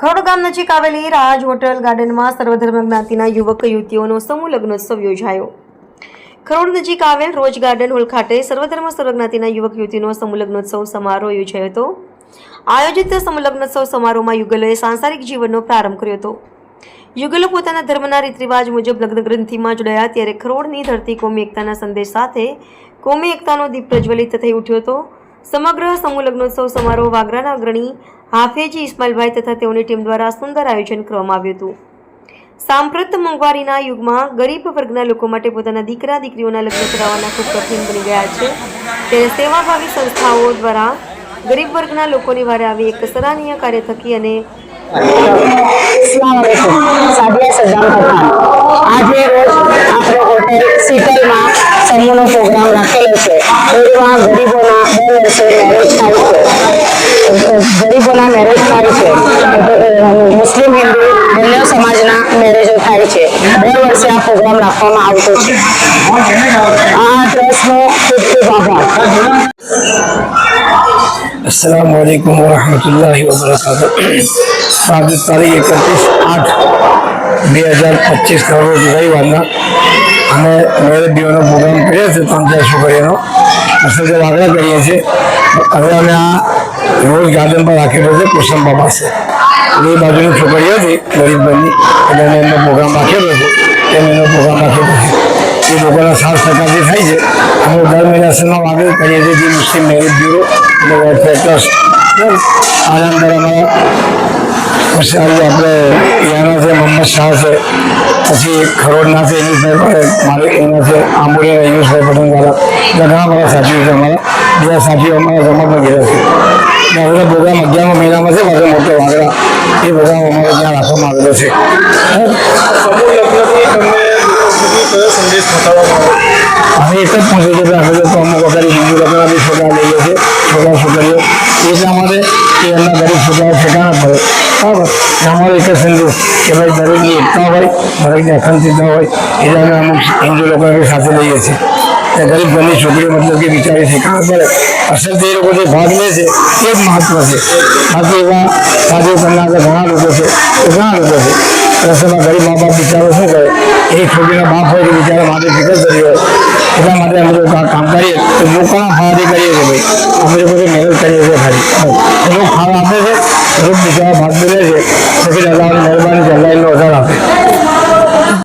ખરોડ ગામ નજીક આવેલી રાજ હોટલ ગાર્ડનમાં સર્વધર્મ જ્ઞાતિના યુવક યુવતીઓનો સમૂહ લગ્નોત્સવ યોજાયો. ખરોડ નજીક આવેલ રોજ ગાર્ડન હોલ ખાતે સર્વધર્મ સર્વજ્ઞાતિના યુવક યુવતીનો સમૂહ લગ્નોત્સવ સમારોહ યોજાયો હતો. આયોજિત સમૂહ લગ્નોત્સવ સમારોહમાં યુગલોએ સાંસારિક જીવનનો પ્રારંભ કર્યો હતો. યુગલો પોતાના ધર્મના રીત રિવાજ મુજબ લગ્ન ગ્રંથિમાં જોડાયા ત્યારે ખરોડની ધરતી કોમી એકતાના સંદેશ સાથે કોમી એકતાનો દીપ પ્રજ્વલિત થઈ ઉઠ્યો હતો. સમગ્ર સમૂહ લગ્નોત્સવ સમારોહ વાગરાના અગ્રણી હાફેજી ઇસ્માઇલભાઈ તથા તેઓની ટીમ દ્વારા સુંદર આયોજન કરવામાં આવ્યું હતું. સાંપ્રત મોંઘવારીના યુગમાં ગરીબ વર્ગના લોકો માટે પોતાના દીકરા દીકરીઓના લગ્ન કરાવવાના ખૂબ કઠિન બની ગયા છે. ત્યારે સેવાભાવી સંસ્થાઓ દ્વારા ગરીબ વર્ગના લોકોની વારે આવી એક સરાહનીય કાર્ય થકી અને સમૂહનો પ્રોગ્રામ રાખેલો છે. ગરીબોના મેરેજ થાય છે. મુસ્લિમ હિન્દુ બંને સમાજના મેરેજો થાય છે. બે વર્ષે આ પ્રોગ્રામ રાખવામાં આવતો છે. આ ટ્રસ્ટનો ખૂબ ખૂબ આભાર. السلام علیکم ورحمۃ اللہ وبرکاتہ સાત તારીખ એકત્રીસ આઠ બે હજાર પચીસના રોજ રવિવારના અમે મેરેજ દિવસનો પ્રોગ્રામ કર્યો છે ત્રણ ચાર છોકરીઓનો અસલ વાગડા કરીએ છીએ. હવે અમે આ રોજ ગાર્ડન પર રાખેલો છે કુસંબા પાસે એ બાજુની છોકરીઓ હતી ગરીબ બની એટલે અમે એમનો પ્રોગ્રામ રાખેલો છે. એમ એનો પ્રોગ્રામ રાખેલો છે. એ લોકોના સાત ટકાથી થાય છે, અમે દર મહિના સન્ના વાગે કરીએ છીએ જે મુસ્લિમ મેરેજ બ્યુરો એટલે વેલફેર ટ્રસ્ટ બરાબર. અમારા આજે આપણે યાના છે મોહમ્મદ શાહ છે પછી ખરોડના છે યુનુસભાઈ મારે એના છે આંબોડીના યુનુસભાઈ પટેલવાળા બધા ઘણા બધા સાથીઓ છે અમારા. બીજા સાથીઓ અમારા રમતમાં ગયા છે. હવે પ્રોગ્રામ અગિયારમા મહિનામાં છે, મારે મોટો વાગડા એ બધા અમારે ત્યાં રાખવામાં આવેલો છે. હવે એક જ પહોંચે છે કે તો અમુક વખત હિન્દુ લગ્ન બી છોકરા લઈએ છીએ છોકરા છોકરીઓ એટલા માટે કે એમના ગરીબ છોકરાઓ ઠેકાણા પડે બરાબર અને અમારો એક જ સંદેશ કે ભાઈ દરેકની એકતા હોય દરેકની અખંડિતતા હોય એટલે અમે અમુક હિન્દુ લોકોને બી સાથે લઈએ છીએ કે ગરીબ ઘરની છોકરીઓ મતલબ કે બિચારી ઠેકાણા પડે અસલ જે લોકો જે ભાગ લે છે એ જ મહત્વ છે બાકી એવા સાધુ કરનાર ઘણા લોકો છે એ ઘણા લોકો છે રસ્તામાં ગરીબ મા બાપ બિચારો શું કરે એ છોકરીના બાપ હોય કે બિચારા માટે ફિકર કરી હોય એટલા માટે અમે લોકો આ કામ કરીએ તો લોકોના ફાળાથી કરીએ છીએ ભાઈ અમે લોકો તો મહેનત કરીએ છીએ ખાલી એ લોકો ફાળા આપે છે રોજ બીજા ભાગ બોલે છે તો કે અલ્લાહની મહેરબાની છે અલ્લાહ વધાર આપે